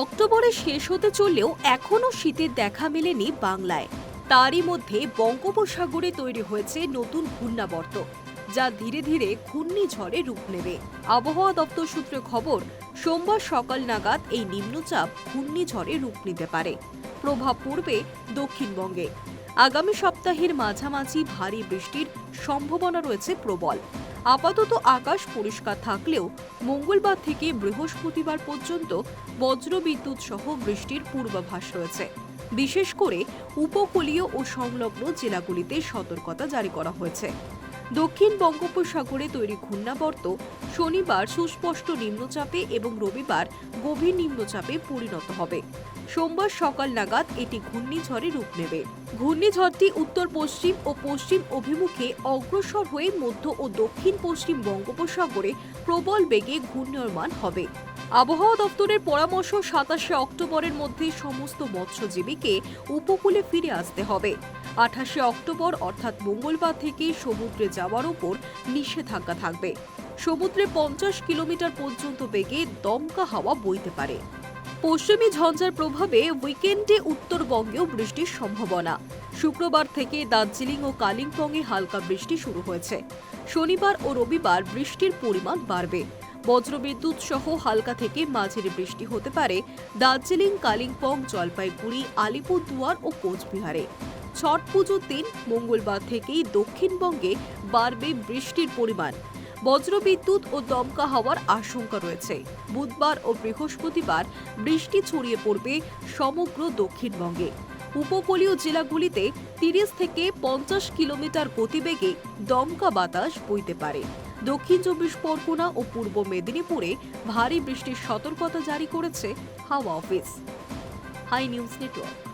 অক্টোবরে শেষ হতে চললেও এখনও শীতের দেখা মেলেনি বাংলায়। তারই মধ্যে বঙ্গোপসাগরে তৈরি হয়েছে নতুন ঘূর্ণাবর্ত, যা ধীরে ধীরে ঘূর্ণিঝড়ে রূপ নেবে। আবহাওয়া দপ্তর সূত্রে খবর, সোমবার সকাল নাগাদ এই নিম্নচাপ ঘূর্ণিঝড়ে রূপ নিতে পারে। প্রভাব পড়বে দক্ষিণবঙ্গে। আগামী সপ্তাহের মাঝামাঝি ভারী বৃষ্টির সম্ভাবনা রয়েছে প্রবল। আপাতত আকাশ পরিষ্কার থাকলেও মঙ্গলবার থেকে বৃহস্পতিবার পর্যন্ত বজ্রবিদ্যুৎ সহ বৃষ্টির পূর্বাভাস রয়েছে। বিশেষ করে উপকূলীয় ও সংলগ্ন জেলাগুলিতে সতর্কতা জারি করা হয়েছে। দক্ষিণ বঙ্গোপসাগরে তৈরি ঘূর্ণাবর্ত শনিবার সুস্পষ্ট নিম্নচাপে এবং রবিবার গভীর নিম্নচাপে পরিণত হবে। সোমবার সকাল নাগাদ এটি ঘূর্ণিঝড়ে রূপ নেবে। ঘূর্ণিঝড়টি উত্তর পশ্চিম ও পশ্চিম অভিমুখে অগ্রসর হয়ে মধ্য ও দক্ষিণ পশ্চিম বঙ্গোপসাগরে প্রবল বেগে ঘূর্ণয়মান হবে। আবহাওয়া দপ্তরের পরামর্শ সাতাশে অক্টোবরের মধ্যে সমস্ত মৎস্যজীবীকে উপকূলে ফিরে আসতে হবে। আঠাশে অক্টোবর, অর্থাৎ মঙ্গলবার থেকে সমুদ্রে যাওয়ার উপর নিষেধাজ্ঞা থাকবে। সমুদ্রে পঞ্চাশ কিলোমিটার পর্যন্ত বেগে দমকা হাওয়া বইতে পারে। পশ্চিমী ঝঞ্ঝার প্রভাবে উইকেন্ডে উত্তরবঙ্গেও বৃষ্টির সম্ভাবনা। শুক্রবার থেকে দার্জিলিং ও কালিম্পংয়ে হালকা বৃষ্টি শুরু হয়েছে। শনিবার ও রবিবার বৃষ্টির পরিমাণ বাড়বে। বজ্রবিদ্যুৎ সহ হালকা থেকে মাঝারি বৃষ্টি হতে পারে দার্জিলিং, কালিম্পং, জলপাইগুড়ি, আলিপুরদুয়ার ও কোচবিহারে। ছট পুজোর দিন মঙ্গলবার থেকেই দক্ষিণবঙ্গে বাড়বে বৃষ্টির পরিমাণ। বজ্রবিদ্যুৎ ও দমকা হওয়ার আশঙ্কা রয়েছে। বুধবার ও বৃহস্পতিবার বৃষ্টি ছড়িয়ে পড়বে সমগ্র দক্ষিণবঙ্গে। উপকূলীয় জেলাগুলিতে তিরিশ থেকে পঞ্চাশ কিলোমিটার গতিবেগে দমকা বাতাস বইতে পারে। দক্ষিণ চব্বিশ পরগনা ও পূর্ব মেদিনীপুরে ভারী বৃষ্টির সতর্কতা জারি করেছে হাওয়া অফিস। High news network.